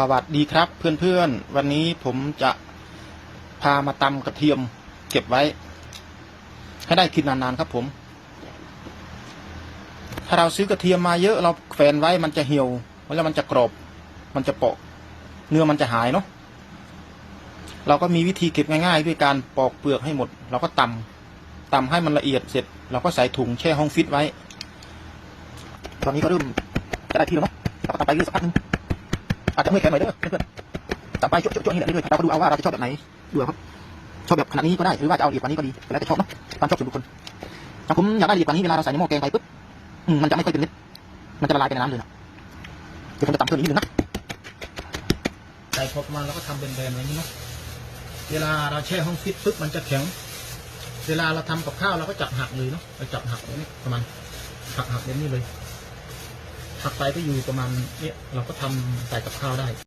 สวัสดีครับเพื่อนๆ วันนี้ผมจะพามาตำกระเทียม เก็บไว้ ให้ได้กินนานๆครับผม ถ้าเราซื้อกระเทียมมาเยอะเราแฝนไว้มันจะเหี่ยวแล้วมันจะกรอบมันจะเปาะ เนื้อมันจะหายเนาะเราก็มีวิธีเก็บง่ายๆ ด้วยการปอกเปลือกให้หมด เราก็ตำตำให้มันละเอียดเสร็จ เราก็ใส่ถุงแช่ห้องฟิตไว้ ตอนนี้ก็เริ่มจะได้ที่แล้วเนาะเราก็ตำไปเรื่อยสักพักนึง อาจจะเมื่อยแขนหน่อยเด้อเพื่อนๆต่อไปจุ๊ๆๆนี่แหละเรื่อยๆเราก็ดูเอาว่าเราจะชอบแบบไหนดูเอาครับ ชอบแบบขนาดนี้ก็ได้หรือว่าจะเอาละเอียดกว่านี้ก็ดีแต่แล้วแต่ชอบเนาะตามชอบส่วนบุคคลถ้าผมอยากได้ละเอียดกว่านี้เวลาเราใส่ในหม้อแกงไปปุ๊บมันจะไม่ค่อยเป็นเม็ดมันจะละลายไปในน้ำเลยนะเดี๋ยวผมจะตำเพิ่มอีกนิดนึงนะใส่พอประมาณแล้วก็ทำเป็นแบนอย่างนี้เนาะเวลาเราแช่ห้องฟิตปุ๊บมันจะแข็ง เวลาเราทำกับข้าวเราก็จับหักเลยเนาะเราจับหักแบบนี้ประมาณหักหักแบบนี้เลย หักไปก็อยู่ประมาณเนี้ยเราก็ทำใส่กับข้าวได้